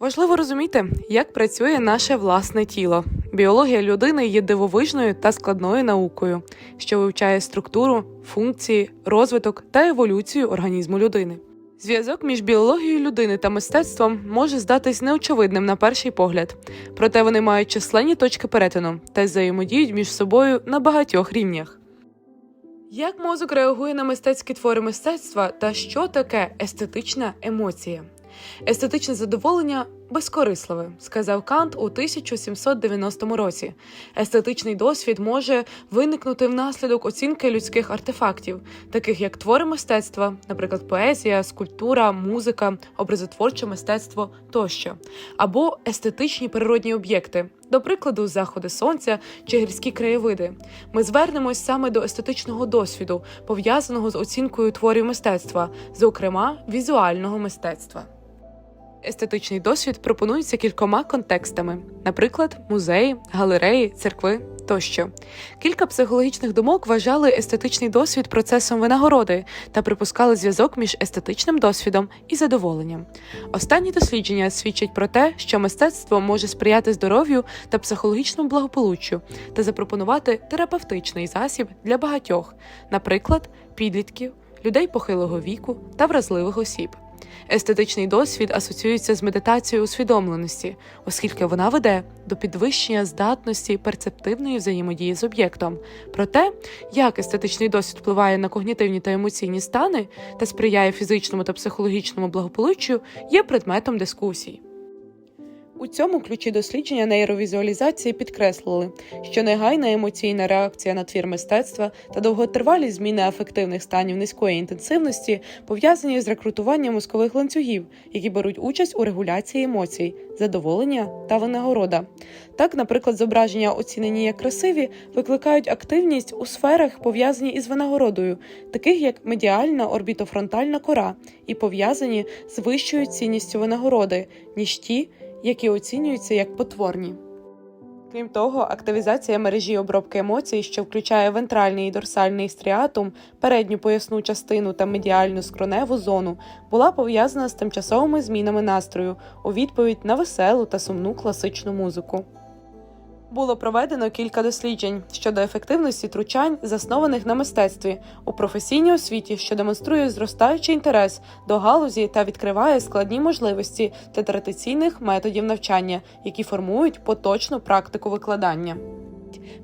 Важливо розуміти, як працює наше власне тіло. Біологія людини є дивовижною та складною наукою, що вивчає структуру, функції, розвиток та еволюцію організму людини. Зв'язок між біологією людини та мистецтвом може здатись неочевидним на перший погляд, проте вони мають численні точки перетину та взаємодіють між собою на багатьох рівнях. Як мозок реагує на мистецькі твори мистецтва та що таке естетична емоція? Естетичне задоволення безкорисливе, сказав Кант у 1790 році. Естетичний досвід може виникнути внаслідок оцінки людських артефактів, таких як твори мистецтва, наприклад, поезія, скульптура, музика, образотворче мистецтво тощо, або естетичні природні об'єкти, до прикладу, заходи сонця чи гірські краєвиди. Ми звернемось саме до естетичного досвіду, пов'язаного з оцінкою творів мистецтва, зокрема візуального мистецтва. Естетичний досвід пропонується кількома контекстами, наприклад, музеї, галереї, церкви тощо. Кілька психологічних думок вважали естетичний досвід процесом винагороди та припускали зв'язок між естетичним досвідом і задоволенням. Останні дослідження свідчать про те, що мистецтво може сприяти здоров'ю та психологічному благополуччю та запропонувати терапевтичний засіб для багатьох, наприклад, підлітків, людей похилого віку та вразливих осіб. Естетичний досвід асоціюється з медитацією усвідомленості, оскільки вона веде до підвищення здатності перцептивної взаємодії з об'єктом. Про те, як естетичний досвід впливає на когнітивні та емоційні стани та сприяє фізичному та психологічному благополуччю, є предметом дискусій. У цьому ключі дослідження нейровізуалізації підкреслили, що негайна емоційна реакція на твір мистецтва та довготривалі зміни афективних станів низької інтенсивності пов'язані з рекрутуванням мозкових ланцюгів, які беруть участь у регуляції емоцій, задоволення та винагорода. Так, наприклад, зображення, оцінені як красиві, викликають активність у сферах, пов'язані із винагородою, таких як медіальна орбітофронтальна кора, і пов'язані з вищою цінністю винагороди, ніж ті, які оцінюються як потворні. Крім того, активізація мережі обробки емоцій, що включає вентральний і дорсальний стріатум, передню поясну частину та медіальну скроневу зону, була пов'язана з тимчасовими змінами настрою у відповідь на веселу та сумну класичну музику. Було проведено кілька досліджень щодо ефективності втручань, заснованих на мистецтві у професійній освіті, що демонструє зростаючий інтерес до галузі та відкриває складні можливості для традиційних методів навчання, які формують поточну практику викладання.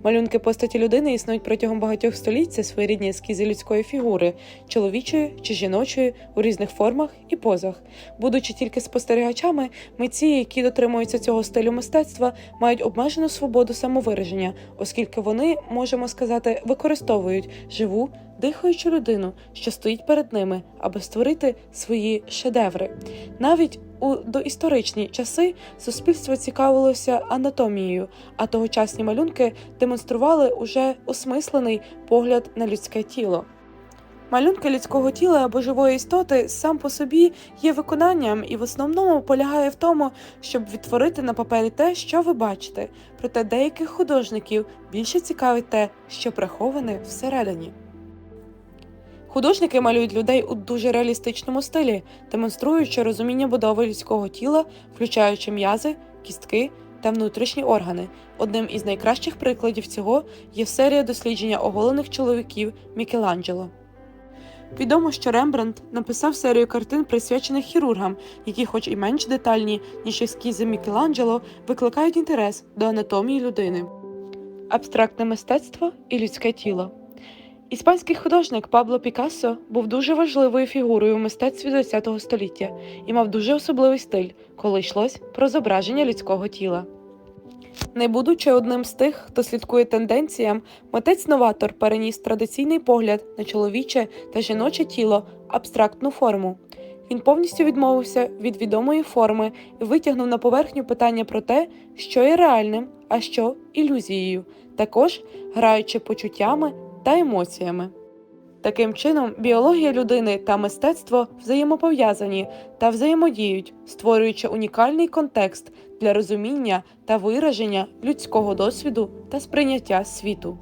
Малюнки постаті людини існують протягом багатьох століть це своєрідні ескізи людської фігури, чоловічої чи жіночої у різних формах і позах. Будучи тільки спостерігачами, митці, які дотримуються цього стилю мистецтва, мають обмежену свободу самовираження, оскільки вони, можемо сказати, використовують живу. Дихаючу людину, що стоїть перед ними, аби створити свої шедеври. Навіть у доісторичні часи суспільство цікавилося анатомією, а тогочасні малюнки демонстрували уже осмислений погляд на людське тіло. Малюнки людського тіла або живої істоти сам по собі є виконанням і в основному полягає в тому, щоб відтворити на папері те, що ви бачите. Проте деяких художників більше цікавить те, що приховане всередині. Художники малюють людей у дуже реалістичному стилі, демонструючи розуміння будови людського тіла, включаючи м'язи, кістки та внутрішні органи. Одним із найкращих прикладів цього є серія дослідження оголених чоловіків Мікеланджело. Відомо, що Рембрандт написав серію картин, присвячених хірургам, які, хоч і менш детальні, ніж ескізи Мікеланджело, викликають інтерес до анатомії людини. Абстрактне мистецтво і людське тіло. Іспанський художник Пабло Пікассо був дуже важливою фігурою в мистецтві ХХ століття і мав дуже особливий стиль, коли йшлось про зображення людського тіла. Не будучи одним з тих, хто слідкує тенденціям, митець-новатор переніс традиційний погляд на чоловіче та жіноче тіло абстрактну форму. Він повністю відмовився від відомої форми і витягнув на поверхню питання про те, що є реальним, а що ілюзією, також граючи почуттями та емоціями. Таким чином, біологія людини та мистецтво взаємопов'язані та взаємодіють, створюючи унікальний контекст для розуміння та вираження людського досвіду та сприйняття світу.